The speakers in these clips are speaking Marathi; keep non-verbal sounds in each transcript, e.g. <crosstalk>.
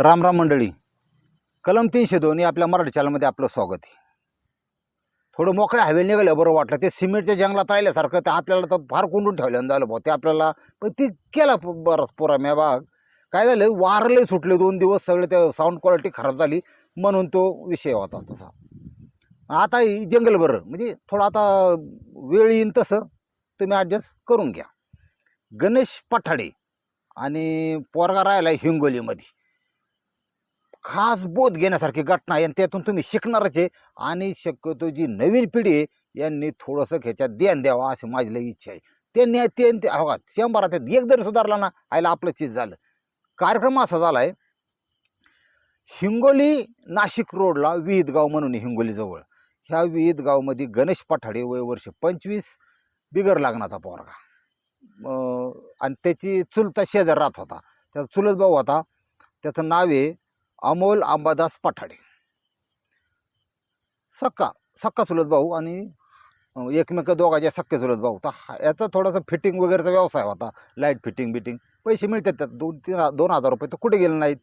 राम राम मंडळी. कलम तीनशे दोन या आपल्या मराठी चॅनलमध्ये आपलं स्वागत आहे. थोडं मोकळ्या हवेल निघालं बरं वाटलं. ते सिमेंटच्या जंगलात राहिल्यासारखं ते आपल्याला तर फार कोंडून ठेवलं झालं भाऊ. ते आपल्याला पण ती केला बरं पुरा म्या बाग. काय झालं? वारले सुटले दोन दिवस सगळे ते साऊंड क्वालिटी खराब झाली. म्हणून तो विषय होता तसा. आता जंगल बरं. म्हणजे थोडं आता वेळ येईन तसं. तुम्ही ॲडजस्ट करून घ्या. गणेश पठाडे आणि पोरगा राहिला हिंगोलीमध्ये. खास बोध घेण्यासारखी घटना आहे आणि त्यातून तुम्ही शिकणारच आहे. आणि शक्यतो जी नवीन पिढी आहे यांनी थोडंसं ह्याच्यात ध्यान द्यावं अशी माझी लई इच्छा आहे. त्यांनी ते ते हो का शंभरात एक जरी सुधारला ना आयला आपलं चीज झालं. कार्यक्रम असा झाला आहे हिंगोली नाशिक रोडला विहितगाव म्हणून हिंगोलीजवळ. ह्या विहितगावमध्ये गणेश पठाडे वय वर्ष पंचवीस बिगर लागण्याचा पोरगा. आणि त्याची चुलता शेजार राहत होता. त्याचा चुलत भाऊ होता. त्याचं नाव आहे अमोल अंबादास पठाडे. सक्का सक्का चुलत भाऊ आणि एकमेक दोघाचे सक्के चुलत भाऊ. तर याचा थोडासा फिटिंग वगैरेचा व्यवसाय होता. लाइट फिटिंग बिटिंग पैसे मिळतात त्यात. दोन तीन दोन हजार रुपये तर कुठे गेले नाहीत.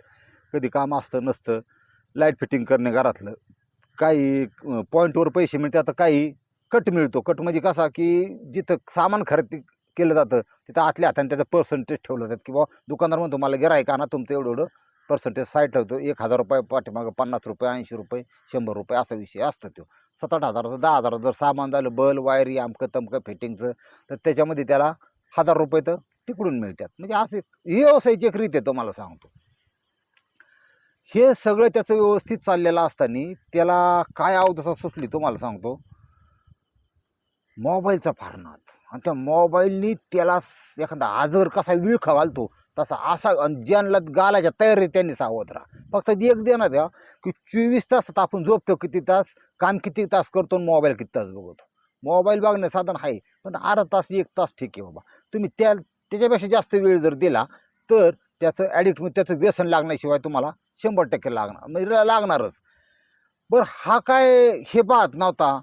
कधी काम असतं नसतं. लाइट फिटिंग करणे घरातलं. काही पॉईंटवर पैसे मिळतात तर काही कट मिळतो. कट म्हणजे कसा की जिथं सामान खरेदी केलं जातं तिथं आतल्या हाताने त्याचं पर्सेंटेज ठेवलं जातं. किंवा दुकानदार म्हणतो मला गिरायक आणा तुमचं एवढं एवढं. पर्सेंटेज साईड ठेवतो. एक हजार रुपये पाठीमागं पन्नास रुपये ऐंशी रुपये शंभर रुपये असा विषय असतो तो. सात आठ हजाराचं दहा हजाराचं जर सामान झालं बल वायरी आमकं तमकं फिटिंगचं तर त्याच्यामध्ये त्याला हजार रुपये तर तिकडून मिळतात. म्हणजे असे ही व्यवसायाची एक रीत येतो मला सांगतो. हे सगळं त्याचं व्यवस्थित चाललेलं असताना त्याला काय अवदसा सुचली तुम्हाला सांगतो. मोबाईलचा फार नाद. आणि त्या मोबाईलनी त्याला एखादा आजवर कसा विळ खवालतो तसा असा आणि ज्यांना गालाच्या तयारी त्यांनी सावध राहा. फक्त एक देणार द्या की चोवीस तासात आपण झोपतो किती तास काम किती तास करतो आणि मोबाईल किती तास बघतो. मोबाईल बघणं साधन आहे पण अर्धा तास एक तास ठीक आहे बाबा. तुम्ही त्या त्याच्यापेक्षा जास्त वेळ जर दिला तर त्याचं ॲडिक्ट त्याचं व्यसन लागण्याशिवाय तुम्हाला शंभर टक्के लागणार म्हणजे लागणारच. बरं हा काय हे पाहत नव्हता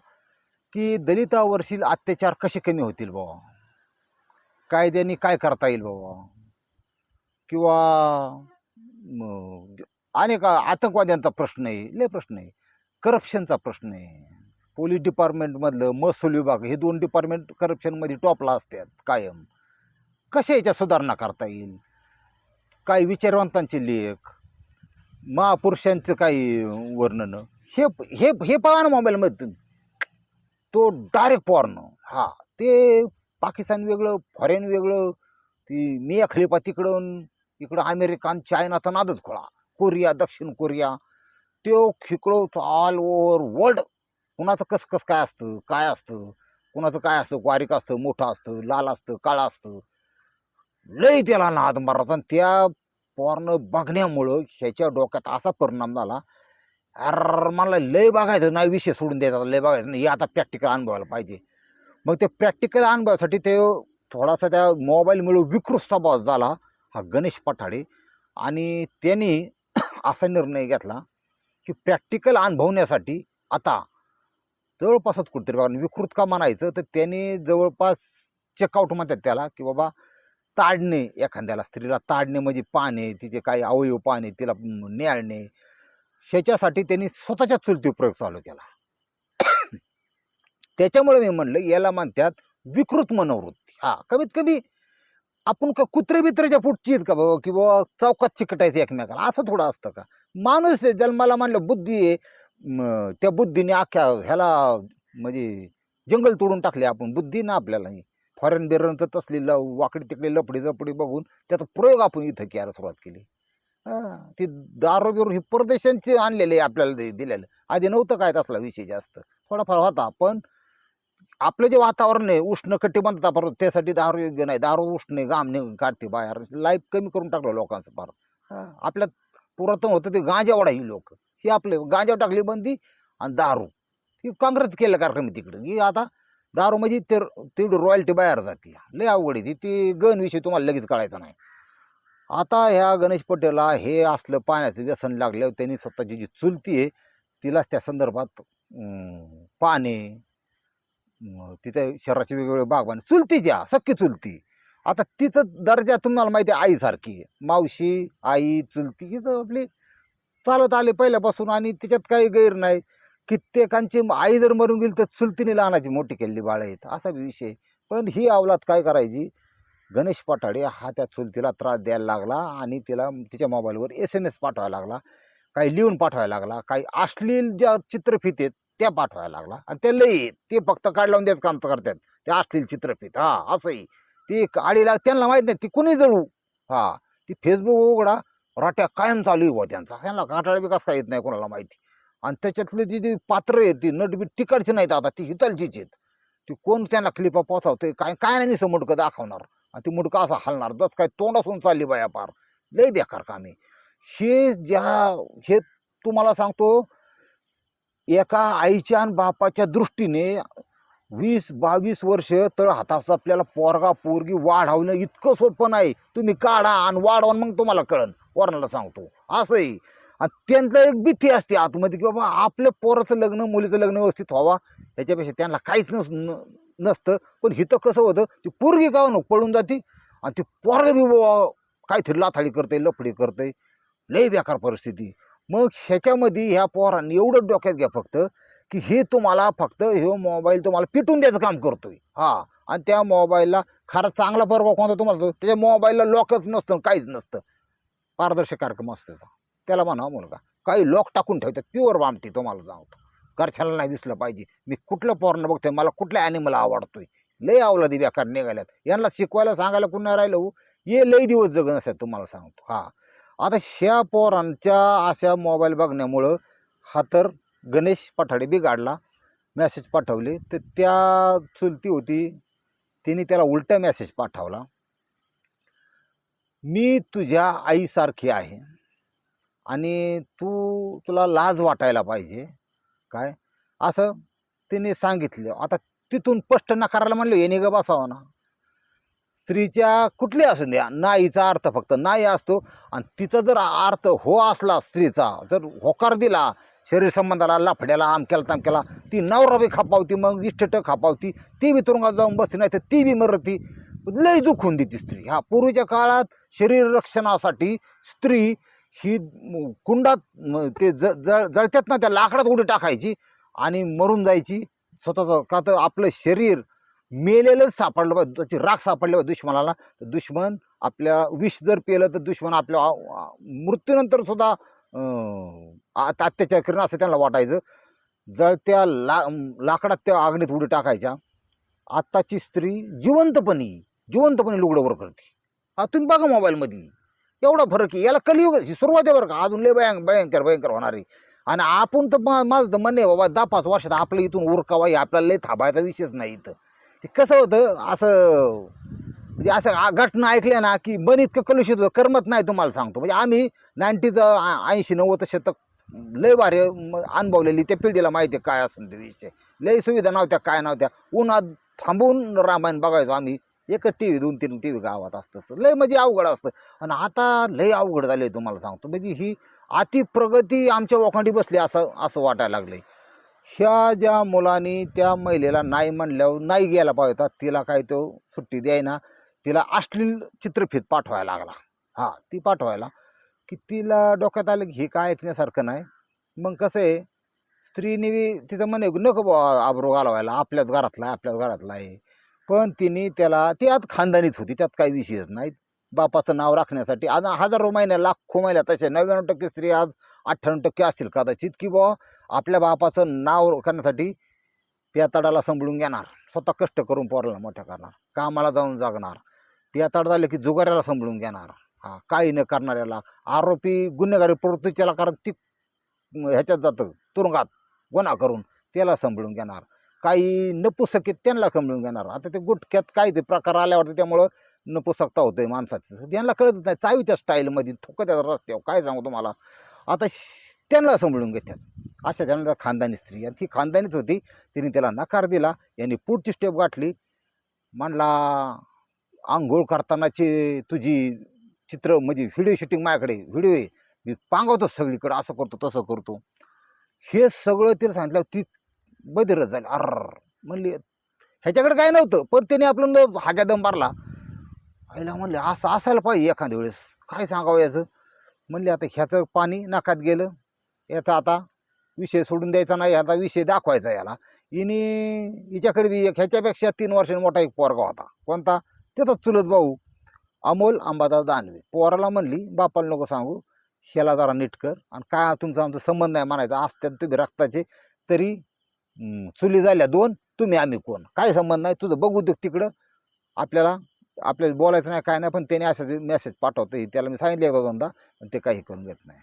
की दलितावरशील अत्याचार कसे कमी होतील बाबा? कायद्याने काय करता येईल बाबा? किंवा अनेक आतंकवाद्यांचा प्रश्न आहे लय प्रश्न आहे. करप्शनचा प्रश्न आहे. पोलीस डिपार्टमेंटमधलं महसूल विभाग हे दोन डिपार्टमेंट करप्शनमध्ये टॉपला असतात कायम. कशा याच्या सुधारणा करता येईल? काही विचारवंतांचे लेख महापुरुषांचं काही वर्णन हे हे हे पहा ना मोबाईलमध्ये तो डायरेक्ट पॉर्न हा ते पाकिस्तान वेगळं फॉरेन वेगळं ती मिया खलिफा तिकडून इकडं अमेरिकन चायनाचा नादच खोळा. कोरिया दक्षिण कोरिया. तो खिकडो ऑल ओव्हर वर्ल्ड कुणाचं कसं कसं काय असतं काय असतं? कुणाचं काय असतं? बारीक असतं मोठं असतं लाल असतं काळं असतं. लय त्याला नाद मारत आणि त्या पोरणं बघण्यामुळं ह्याच्या डोक्यात असा परिणाम झाला. अर मला लय बघायचं नाही विषय सोडून द्यायचा लय बघायचं नाही. हे आता प्रॅक्टिकल अनुभवायला पाहिजे. मग ते प्रॅक्टिकल अनुभवासाठी ते थोडासा त्या मोबाईलमुळे विकृत स्वभाव झाला. हा गणेश पठाडे. आणि त्यांनी <coughs> असा निर्णय घेतला की प्रॅक्टिकल अनुभवण्यासाठी आता जवळपासच कुठेतरी बघा विकृत का म्हणायचं तर त्यांनी जवळपास चेकआउट म्हणतात त्याला की बाबा ताडणे एखाद्याला स्त्रीला ताडणे म्हणजे पाने तिचे काही अवयव पाने तिला न्याळणे. ह्याच्यासाठी त्यांनी स्वतःच्या चुलती प्रयोग चालू केला. <coughs> त्याच्यामुळे मी म्हणलं याला म्हणतात विकृत मनोवृत्ती. हा कमीत कमी आपण का कुत्रे बित्रेच्या पुढची आहेत का बाबा? किंवा चौकात चिकटायचं एकमेकाला? असं थोडं असतं का? माणूस आहे जन्माला म्हणलं बुद्धी आहे त्या बुद्धीने अख्ख्या ह्याला म्हणजे जंगल तोडून टाकले आपण. बुद्धी ना आपल्याला फॉरेन बिरनचं तसली ल वाकडी तिकडे लपडी जपडी बघून त्याचा प्रयोग आपण इथं करायला सुरुवात केली. हां ती दारू बिरू ही परदेशांचे आणलेले आपल्याला दिलेलं. आधी नव्हतं काय तसला विषय जास्त. थोडाफार होता पण आपलं जे वातावरण आहे उष्ण कटिबंधता परत त्यासाठी दारू योग्य नाही. दारू उष्ण निघून काढते बाहेर. लाईफ कमी करून टाकलं लोकांचं फार. आपल्यात पुरातन होतं ते गांजावाडा ही लोक. ही आपले गांजा टाकली बंदी आणि दारू. ही काँग्रेस केलं कार्यक्रम तिकडं. ही आता दारू म्हणजे ते तेवढी रॉयल्टी बाहेर जाते. लय अवघड आहे. ती ती गण विषय तुम्हाला लगेच कळायचा नाही. आता ह्या गणेश पटेलला हे असलं पाण्याचं व्यसन लागलं त्यांनी स्वतःची जी चुलती आहे तिलाच त्या संदर्भात पाने अं, तिथे वेगवेगळे बागवान चुलतीच्या सख्खी चुलती. आता तिचं दर्जा तुम्हाला माहिती आहे आईसारखी मावशी आई चुलती ही तर आपली चालत आले पहिल्यापासून आणि त्याच्यात काही गैर नाही. कित्येकांची आई जर मरून गेली तर चुलतीने लहानाची मोठी केलेली बाळ आहेत. असा विषय पण ही अवलाद काय करायची? गणेश पठाडे हा त्या चुलतीला त्रास द्यायला लागला आणि तिला तिच्या मोबाईलवर एस एम एस पाठवायला लागला. काही लिहून पाठवायला लागला. काही अश्लील ज्या चित्रफित आहेत त्या पाठवायला लागला. आणि ते लई ते फक्त काढ लावून द्यायचं काम करतात. ते असतील चित्रफित. हा असंही. ती आडी लाग त्यांना माहीत नाही ती कुणी जळू? हा ती फेसबुक उघडा राट्या कायम चालू आहे त्यांचा. त्यांना काटाळा विकास काय येत नाही कोणाला माहिती. आणि त्याच्यातली जी जी पात्र आहेत ती नटबीट तिकडची नाहीत आता ती हितलचीच आहेत. ती कोण त्यांना क्लिपा पोचावते काय काय नाही नुसतं मुडकं दाखवणार. आणि ती मुडकं असं हलणार. जस काय तोंडासून चालली बाया पार. लई बेकार कामे हे ज्या हे तुम्हाला सांगतो एका आईच्या आणि बापाच्या दृष्टीने वीस बावीस वर्ष तर हाताचं आपल्याला पोरगा पोरगी वाढवणं इतकं सोपं नाही. तुम्ही काढा आणि वाढवा मग तुम्हाला कळन. वर्णाला सांगतो. असंही आणि त्यांचं एक भीती असते आतमध्ये की बाबा आपल्या पोराचं लग्न मुलीचं लग्न व्यवस्थित व्हावा. त्याच्यापेक्षा त्यांना काहीच नस न- नसतं. पण हिथं कसं होतं ती पोरगी का न पळून जाते आणि ती पोरग बी काहीतरी लाथाळी करते लफडी करते लय बेकार परिस्थिती. मग ह्याच्यामध्ये ह्या पोरांनी एवढं डोक्यात घ्या फक्त की हे तुम्हाला फक्त हे मोबाईल तुम्हाला पिटून द्यायचं काम करतोय. हा आणि त्या मोबाईलला खरा चांगला पर्व कोणता तुम्हाला तो- त्याच्या मोबाईलला लॉकच नसतं काहीच नसतं. पारदर्शक कार्यक्रम असतो त्याला म्हणा मुलगा काही लॉक टाकून ठेवतात प्युअर बामटी तुम्हाला सांगतो घरच्याला नाही दिसलं पाहिजे. मी कुठलं पोरणं बघतोय मला कुठल्या ॲनिमल आवडतोय. लय आवला दिव्या कारण निघाल्यात. यांना शिकवायला सांगायला पुन्हा राहिलं हो. ये लई दिवस जगन असतात तुम्हाला सांगतो. हा आता ह्या पोरांच्या अशा मोबाईल बघण्यामुळं हा तर गणेश पठाडे बिघाडला मॅसेज पाठवले. तर त्या चुलती होती तिने त्याला उलटा मॅसेज पाठवला. मी तुझ्या आईसारखी आहे आणि तू तुला लाज वाटायला पाहिजे. काय? असं तिने सांगितलं. आता तिथून स्पष्ट नकारायला म्हणलं येणे ग बसावा ना. स्त्रीच्या कुठली असू द्या नाईचा अर्थ फक्त नाही असतो. आणि तिचा जर अर्थ हो असला स्त्रीचा जर होकार दिला शरीर संबंधाला लाफड्याला आमक्याला तामक्याला ती नवरा बी खापावती मग इष्टट खापावती ती बी तुरुंगात जाऊन बसते नाही तर ती बी मरती. लय दुखून देते स्त्री. ह्या पूर्वीच्या काळात शरीर रक्षणासाठी स्त्री ही कुंडात ते ज जळ जळत्यात ना त्या लाकडात उडी टाकायची आणि मरून जायची. स्वतःचं का तर आपलं शरीर मेलेलंच सापडलं पाहिजे त्याची राख सापडली पाहिजे दुश्मनाला. तर दुश्मन आपल्या विष जर पेलं तर दुश्मन आपल्या मृत्यूनंतर सुद्धा अत्याचार किरण असं त्यांना वाटायचं. जळत्या ला लाकडात त्या आगणीत उडी टाकायच्या. आत्ताची स्त्री जिवंतपणी जिवंतपणे लुगडंवर करते. हा तुम्ही बघा मोबाईलमध्ये एवढा फरक आहे. याला कलियुग ही सुरुवात आहे बरं का. अजून लय भयंकर भयंकर भयंकर होणार आहे. आणि आपण तर मा- माझं तर म्हणणे बाबा दहा पाच वर्षात आपलं इथून उरकावा आहे आपल्याला लय थांबायचा विषयच नाही इथं. ते कसं होतं असं म्हणजे असं आ- घटना ऐकल्या ना की मन इतकं कलुषित होतं करमत नाही तुम्हाला सांगतो. म्हणजे आम्ही नाईन्टीचं ऐंशी नव्वद शतक लय भारी अनुभवलेली त्या पिढीला माहिती आहे काय असं ते विषय. लय सुविधा नव्हत्या काय नव्हत्या. उन्हात थांबून रामायण बघायचो आम्ही. एकच टी व्ही दोन तीन टी व्ही गावात असतं लय म्हणजे अवघड असतं. आणि आता लय अवघड झाले तुम्हाला सांगतो. म्हणजे ही अति प्रगती आमच्या ओखांडी बसली असं असं वाटायला लागले ह्या ज्या मुलांनी त्या महिलेला नाही म्हणल्यावर नाही गेला पाहिजे होता तिला काय तो सुट्टी द्यायना तिला अश्लील चित्रफित पाठवायला लागला. हां ती पाठवायला की तिला डोक्यात आलं की हे काय ऐकण्यासारखं नाही. मग कसं आहे स्त्रीने तिचं म्हणे नको बुवा आबरो घालवायला आपल्याच घरातला आहे आपल्याच घरातला आहे. पण तिने त्याला ती आत खानदानीच होती त्यात काही विषयच नाही. बापाचं नाव राखण्यासाठी आज हजारो महिन्या लाखो महिन्या तसे नव्याण्णव टक्के स्त्री आज अठ्ठ्याण्णव टक्के असतील कदाचित की बुवा आपल्या बापाचं नाव करण्यासाठी पियाताडाला सांभाळून घेणार. स्वतः कष्ट करून पोराला मोठ्या करणार. कामाला जाऊन जगणार. पियाताड झाले की जुगाऱ्याला सांभाळून घेणार. हा काही न करणाऱ्याला आरोपी गुन्हेगारी प्रवृत्तीच्याला कारण ती ह्याच्यात जातं तुरुंगात गुन्हा करून त्याला सांभाळून घेणार. काही नपुसके त्यांना सांभाळून घेणार. आता ते गुटख्यात काही ते प्रकार आल्यावर त्यामुळं नपुसकता होतोय माणसाचं. त्यांना कळत नाही चावीच्या स्टाईलमध्ये ठोकत्यात रस्त्यावर. काय सांगू तुम्हाला? आता श- त्यांना सांभाळून घेतात. अशा जणांना खानदानी स्त्री. आणि ती खानदानीच होती. तिने त्याला नकार दिला. यांनी पुढची स्टेप गाठली. म्हणला आंघोळ करतानाची तुझी चित्र म्हणजे व्हिडिओ शूटिंग माझ्याकडे व्हिडिओ आहे. मी पांगवतो सगळीकडे. असं करतो तसं करतो. हे सगळं तिला सांगितलं. ती बदिरच झाली. अर म्हणली ह्याच्याकडे काय नव्हतं. पण त्याने आपलं हाग्या दम मारला. आईला म्हणले असं असायला पाहिजे एखाद्या वेळेस. काय सांगावं याचं? म्हणले आता ह्याचं पाणी नाकात गेलं. याचा आता विषय सोडून द्यायचा नाही आता विषय दाखवायचा याला. हिने हिच्याकडे बी एक ह्याच्यापेक्षा तीन वर्षांनी मोठा एक पोरगा होता. कोणता? त्याचाच चुलत भाऊ अमोल अंबादास दानवे. पोराला म्हणली बापाला नको सांगू ह्याला जरा नीट कर आणि काय तुमचा आमचा संबंध नाही म्हणायचा असत्यात तुम्ही रक्ताचे तरी चुली झाल्या दोन तुम्ही आम्ही कोण? काय संबंध नाही तुझं बघू दे तिकडं. आपल्याला आपल्याला बोलायचं नाही काय नाही पण त्याने असं मेसेज पाठवतं त्याला मी सांगितलं होतं दोनदा पण ते काही करून घेत नाही.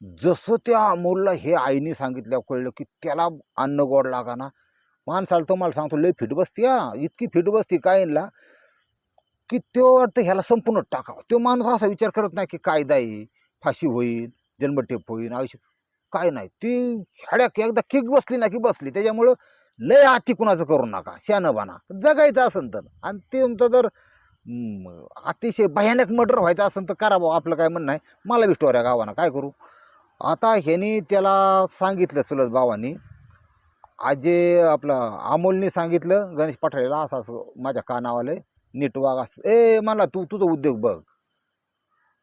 जसं त्या अमोलला हे आईने सांगितलं कळलं की त्याला अन्न गोड लागा ना माणसाला तुम्हाला सांगतो लय फिट बसती हा. इतकी फिट बसती काहींना की तो वाटतं ह्याला संपूर्ण टाकावं. तो माणूस असा विचार करत नाही की कायदा आहे फाशी होईल जन्मठेप होईल आयुष्य काय नाही. ती ह्याड्या एकदा किक बसली ना की बसली. त्याच्यामुळं लय आती कुणाचं करू नका शहाणं जगायचं असेल तर. आणि ते तुमचं जर अतिशय भयानक मर्डर व्हायचं असेल तर करा भाऊ आपलं काय म्हणणं आहे. मला विष्टोऱ्या गावाना काय करू? आता ह्यानी त्याला सांगितलं चुलत भावानी आजे आपलं अमोलने सांगितलं गणेश पठाळेला असं असं माझ्या कानावाले नीट वाघ असं ए मला तू तुझा उद्योग बघ.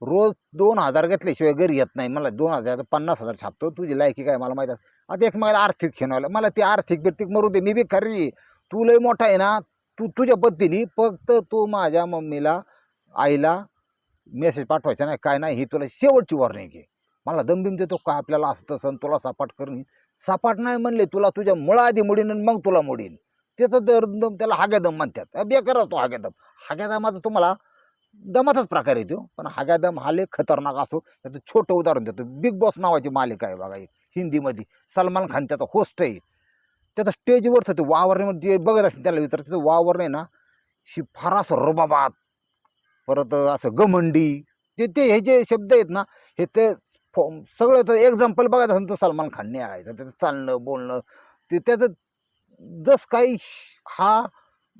रोज दोन हजार घेतल्याशिवाय घरी येत नाही मला दोन हजार पन्नास हजार छापतो तुझी लायकी काय मला माहीत आता एक मला आर्थिक खेळवायला मला ती आर्थिक बिर्थिक मरू दे मी बी खरी तू लय मोठा आहे ना तू तुझ्या पद्धतीने फक्त तू माझ्या मम्मीला आईला मेसेज पाठवायचा नाही काय नाही ही तुला शेवटची वॉर्निंग आहे. मला दमबिम देतो का? आपल्याला असं तसं तुला सपाट करणे सपाट नाही म्हणले तुला तुझ्या मुळा आधी मोडीन आणि मग तुला मोडीन. त्याचं दर दम त्याला हाग्यादम म्हणतात. बेकार असतो हाग्यादम हाग्यादमाचं तुम्हाला दमाचाच प्रकार येतो. पण हाग्यादम हा लय खतरनाक असतो त्याचं छोटं उदाहरण देतो. बिग बॉस नावाची मालिका आहे बघा एक हिंदीमध्ये. सलमान खान त्याचा होस्ट आहे. त्याचं स्टेजवरचं ते वावरण्यामध्ये जे बघत असेल त्याला विचार त्याचं वावर नाही ना ही फार असं रुबाबात. परत असं गमंडी ते ते हे जे शब्द आहेत ना हे ते फो- सगळं तर एक्झाम्पल बघायचं असेल तर सलमान खानने आहे तर त्याचं चालणं बोलणं. ते त्याचं जस काही हा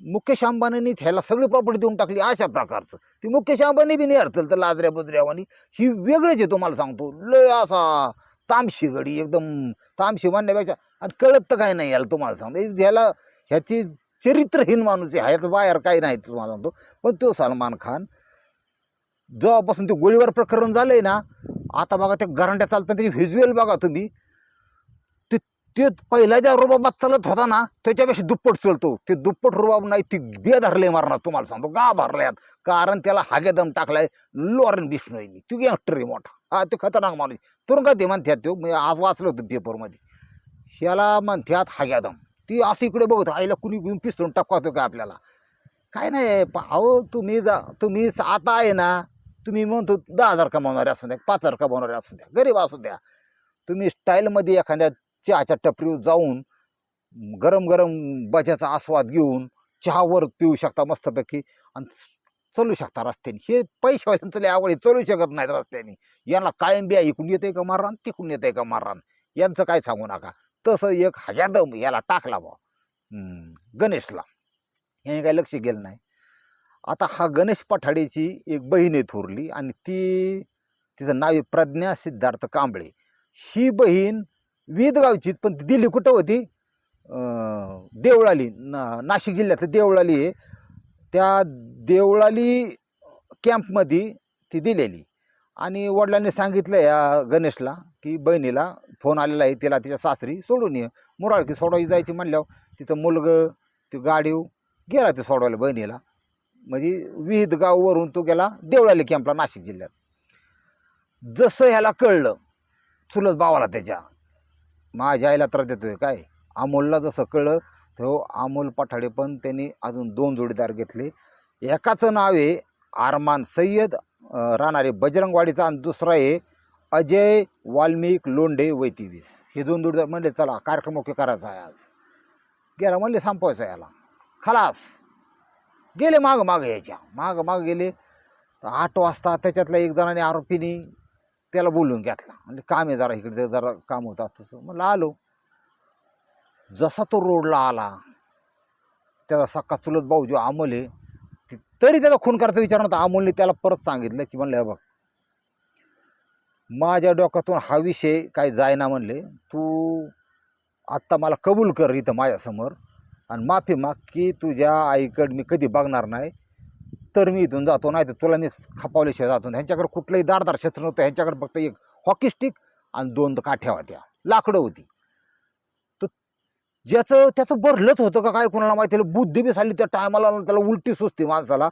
मुकेश अंबानीने ह्याला सगळी प्रॉपर्टी देऊन टाकली अशा प्रकारचं. ती मुकेश अंबानी बी नाही अडचल तर लाजऱ्या बुजऱ्यावानी. ही वेगळीच आहे तुम्हाला सांगतो. लय असा तामशी गडी एकदम तामशी म्हणण्यापेक्षा आणि कळत तर काय नाही याला तुम्हाला सांगतो. ह्याला ह्याची चरित्रहीन माणूस आहे ह्याचं बाहेर काही नाही तुम्हाला सांगतो. पण तो सलमान खान जेव्हापासून ते गोळीबार प्रकरण झालं आहे ना आता बघा ते गरांड्या चालतात त्याची व्हिज्युअल बघा तुम्ही. ते ते पहिला ज्या रुबाबात चालत होता ना त्याच्यापेक्षा दुप्पट चालतो. ते दुप्पट रुबाब नाही ती बे धरले मारणार तुम्हाला सांगतो. का भरल्यात? कारण त्याला हागेदम टाकलाय लॉरेन बिष्णोईनी तू गँगस्टर आहे मोठा. हा ते खतरनाक माणूस तुरुंगात ते म्हणतात तो मी आज वाचलं होतं पेपरमध्ये ह्याला म्हणतात हाग्यादम ती असं इकडे बघत आईला कुणी घेऊन पिसरून टाकतो का आपल्याला? काय नाही अहो तुम्ही जा तुम्ही आता आहे ना तुम्ही म्हणतो दहा हजार कमावणारे असू द्या पाच हजार कमावणारे असू द्या गरीब असू द्या. तुम्ही स्टाईलमध्ये एखाद्या चहाच्या टपरीवर जाऊन गरम गरम बजाचा आस्वाद घेऊन चहावर पिऊ शकता मस्तपैकी आणि चालू शकता रस्त्याने. हे पैशावाल्यांचं लय आवड चलू चालू शकत नाहीत रस्त्याने. यांना कायम बिया इकडून येते का माररान तिकडून येते का माररान यांचं काय सांगू नका. तसं एक हजादम याला टाकला बा गणेशला. याने काही लक्ष गेलं नाही. आता हा गणेश पठाडेची एक बहीण आहे थोरली आणि ती तिचं नाव आहे प्रज्ञा सिद्धार्थ कांबळे. ही बहीण गावचीच पण ती दिली कुठं होती? देवळाली ना नाशिक जिल्ह्यातलं देवळाली आहे. त्या देवळाली कॅम्पमध्ये ती दिलेली. आणि वडिलांनी सांगितलं या गणेशला की बहिणीला फोन आलेला आहे तिला तिच्या सासरी सोडून ये. मुराळकी सोडवायची जायची म्हणल्यावर तिथं मुलगं ती गाडीव गेला ते सोडवायला बहिणीला. म्हणजे विहित गाववरून तो गेला देवळाली कॅम्पला नाशिक जिल्ह्यात. जसं ह्याला कळलं चुलत भावाला त्याच्या. माझ्या आईला त्रास देतोय काय? अमोलला जसं कळलं तो अमोल पठाडे पण त्यांनी अजून दोन जोडीदार घेतले. एकाचं नाव आहे आरमान सय्यद राहणारे बजरंगवाडीचा आणि दुसरा आहे अजय वाल्मिक लोंढे वैतीवीस हे दोन जोडीदार म्हणले चला कार्यक्रम ओके करायचा आहे आज. गेला म्हणले संपवायचा याला. खलास. गेले मागं मागं यायच्या. मागं मागं गेले. तर आठ वाजता त्याच्यातल्या एक जणाने आरोपीने त्याला बोलून घेतला. म्हणजे काम आहे जरा इकडे जरा काम होतं तसं म्हणलं आलो. जसा तो रोडला आला त्याचा सक्का चुलत भाऊ जो अमोल आहे तरी त्याचा खून करायचा विचार नव्हता. अमोलने त्याला परत सांगितलं की म्हणलं बघ माझ्या डोक्यातून हा विषय काय जायना म्हणले. तू आत्ता मला कबूल कर इथं माझ्यासमोर. आणि माफी माग की तुझ्या आईकडं मी कधी बघणार नाही. तर मी इथून जातो नाही तर तुला मी खपावल्याशिवाय जातो. ह्यांच्याकडे कुठलंही दारदार शस्त्र नव्हतं. ह्यांच्याकडे फक्त एक हॉकी स्टिक आणि दोन काठ्या होत्या. लाकडं होती. तर ज्याचं त्याचं भरलंच होतं का काय कोणाला माहिती त्याला बुद्धी बी झाली त्या टायमाला त्याला उलटी सुचते माणसाला.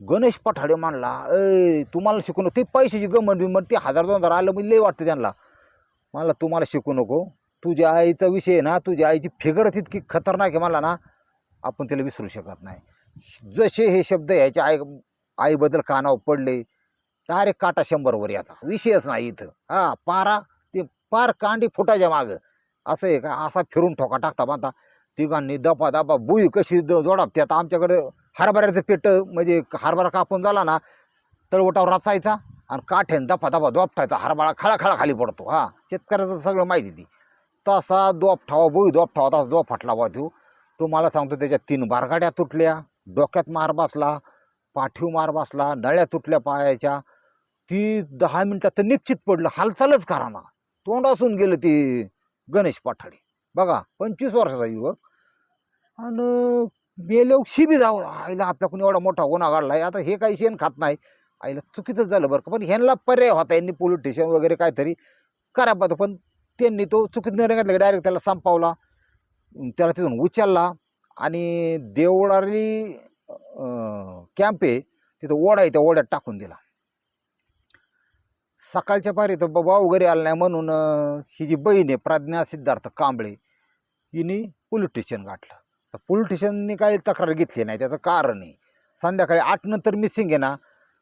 गणेश पठाडे मानला ए तुम्हाला शिकू नको. ते पैशाची गमन बिमन ते हजार दोन हजार आलं म्हणजे लई वाटतं त्यांना. मला तुम्हाला शिकू नको. तुझ्या आईचा विषय आहे ना तुझ्या आईची फिगरच इतकी खतरनाक आहे मला ना आपण त्याला विसरू शकत नाही. जसे हे शब्द ह्याच्या आई आईबद्दल कानावर पडले अरे काटा शंभरवर याचा विषयच नाही इथं. हा पारा ते पार कांडी फुटायच्या मागं. असं आहे का? असा फिरून ठोका टाकता बांधता तिघांनी दपा दपा बुई कशी द- जोडापते आता आमच्याकडे हरभऱ्याचं पेट म्हणजे हरभरा कापून झाला ना तळवटावर रचायचा आणि काठ्याने दफा दफा दोपटायचा हरभरा खळा खळा खाली पडतो. हा शेतकऱ्याचं सगळं माहिती ती. तासा दोप ठावा बुई दोप ठावा तसा दोप फाटला बा तो तुम्हाला सांगतो त्याच्या तीन बारगाड्या तुटल्या डोक्यात मार बसला पाठीव मार बसला नळ्या तुटल्या पायाच्या. ती दहा मिनटात तर निश्चित पडलं हालचालच करा ना तोंड असून गेलं ती गणेश पाठाडे. बघा पंचवीस वर्षाचा युवक. आणि मेले शिबी जाऊ आईला आपल्याकडून एवढा मोठा गुन्हा आहे. आता हे काही शेण खात नाही. आईला चुकीचं झालं बरं का. पण ह्यांना पर्याय होता. यांनी पोलीस स्टेशन वगैरे काहीतरी करा पण त्यांनी तो चुकीत निर्णय घेतला डायरेक्ट त्याला संपावला. त्याला तिथून उचलला आणि देवळारी कॅम्प आहे तिथं ओढा आहे त्या ओढ्यात टाकून दिला. सकाळच्या पारी तर बाबा वगैरे आला नाही म्हणून ही जी बहीण आहे प्रज्ञा सिद्धार्थ कांबळे हिने पोलीस स्टेशन गाठलं. तर पोलीस स्टेशनने काही तक्रार घेतली नाही त्याचं कारण आहे. संध्याकाळी आठ नंतर मिसिंग आहे ना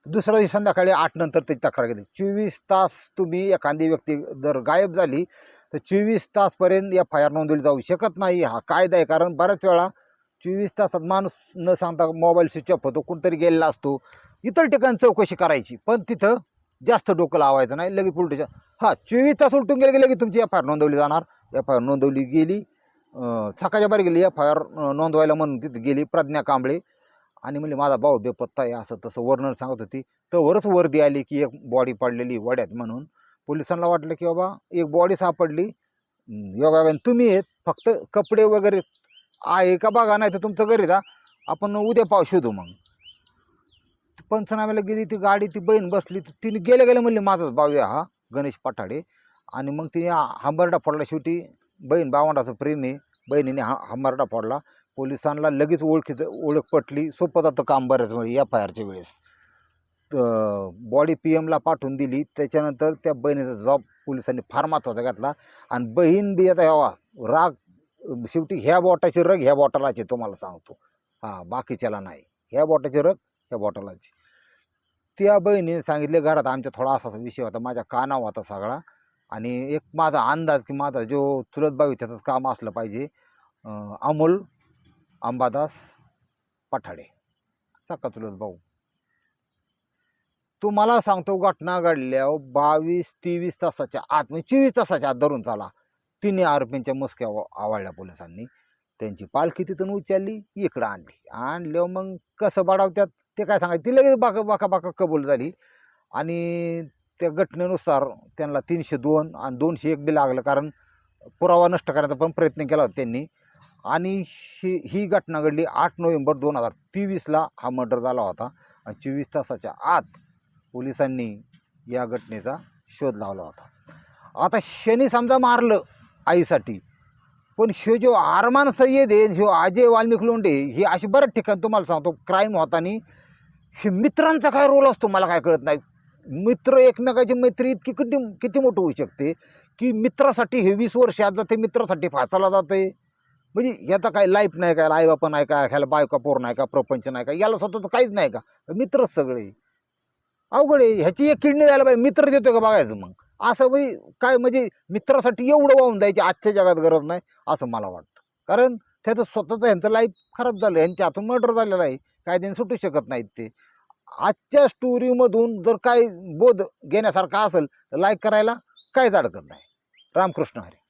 दुसऱ्या दिवशी संध्याकाळी आठ नंतर त्याची तक्रार केली चोवीस तास तुम्ही एखादी व्यक्ती जर गायब झाली तर चोवीस तासपर्यंत एफ आय आर नोंदवली जाऊ शकत नाही. हा कायदा आहे कारण बऱ्याच वेळा चोवीस तासात माणूस न सांगता मोबाईल स्विच ऑफ होतो कुठंतरी गेलेला असतो. इतर ठिकाणी चौकशी करायची पण तिथं जास्त डोकं लावायचं नाही लगेच पोलीस हां चोवीस तास उलटून गेले की लगेच तुमची एफ आय आर नोंदवली जाणार. एफ आय आर नोंदवली गेली सकाळच्या बाहेर गेली एफ आय आर नोंदवायला म्हणून तिथे गेली प्रज्ञा कांबळे. आणि म्हणजे माझा भाऊ बेपत्ता आहे असं तसं वर्णन सांगत होती. तर वरच वर्दी आली की एक बॉडी पडलेली वड्यात म्हणून. पोलिसांना वाटलं की बाबा एक बॉडी सापडली. अं, योगायोगाने तुम्ही आहेत फक्त कपडे वगैरे आहे का बघा नाही तर तुमचं घरी जा आपण उद्या पाव शोधू मग. पंचनाम्याला गेली ती गाडी ती बहीण बसली तर तिने गेले गेले म्हणले माझाच भाऊ आहे हा गणेश पठाडे. आणि मग तिने हांबरडा हंबरडा फोडला शेवटी. बहीण भावंडाचं प्रेम आहे. बहिणीने हा हंबरडा फोडला. पोलिसांना लगेच ओळखीचं ओळख पटली. सोपं जातं काम बऱ्याच वेळी एफ आय आरच्या वेळेस. बॉडी पी एमला पाठवून दिली. त्याच्यानंतर त्या बहिणीचा जॉब पोलिसांनी फार महत्त्वाचा घातला. आणि बहीण बी आता हवा राग शेवटी ह्या बॉटाची रग ह्या बॉटलाची तुम्हाला सांगतो. हां बाकीच्याला नाही. ह्या बॉटाची रग ह्या बॉटलाची त्या बहिणीने सांगितले घरात आमच्या थोडा असा विषय होता माझ्या कानावर होता सगळा. आणि एक माझा अंदाज की माझा जो चुलत भाऊ त्याचंच काम असलं पाहिजे. अमोल अंबादास पठाडे. सका भाऊ. तुम्हाला सांगतो घटना घडल्या बावीस तेवीस तासाच्या आत म्हणजे चोवीस तासाच्या आत धरून चाला तिन्ही आरोपींच्या मुसक्या आव- पोलिसांनी. त्यांची पालखी तिथून उचलली इकडं आणली. आणल्यावर मग कसं बडावत्यात ते काय सांगायचं? ती लगेच बाका बाका बाका कबूल झाली. आणि त्या घटनेनुसार त्यांना तीनशे दोन आणि दोनशे एक बी लागलं कारण पुरावा नष्ट करण्याचा पण प्रयत्न केला होता त्यांनी. आणि अशी ही घटना घडली आठ नोव्हेंबर दोन हजार तेवीसला हा मर्डर झाला होता. आणि चोवीस तासाच्या आत पोलिसांनी या घटनेचा शोध लावला होता. आता शनी समजा मारलं आईसाठी पण ह्यो जो आरमान सय्यद आहे ह्यो अजय वाल्मिक लोंडे हे असे बऱ्याच ठिकाणी तुम्हाला सांगतो क्राईम होताना हे मित्रांचा काय रोल असतो मला काय कळत नाही. मित्र एकमेकाची मैत्री इतकी किती किती मोठं होऊ शकते की मित्रासाठी हे वीस वर्ष आज जाते मित्रासाठी फासाला जाते. म्हणजे याचा काय लाईफ नाही का आई बापा नाही का ह्याला बायका पोर नाही का प्रपंच नाही का याला स्वतःचं काहीच नाही का. मित्रच सगळे. अवघड आहे. ह्याची एक किडनी द्यायला पाहिजे मित्र देतो का बघायचं मग? असं म्हणजे काय म्हणजे मित्रासाठी एवढं वाहून द्यायची आजच्या जगात गरज नाही असं मला वाटतं. कारण त्याचं स्वतःचं ह्यांचं लाईफ खराब झालं ह्यांच्या हातून मर्डर झालेलं आहे. काय त्यांनी सुटू शकत नाहीत ते. आजच्या स्टोरीमधून जर काय बोध घेण्यासारखा असेल तर लाईक करायला काहीच अडकत नाही. रामकृष्ण हरी.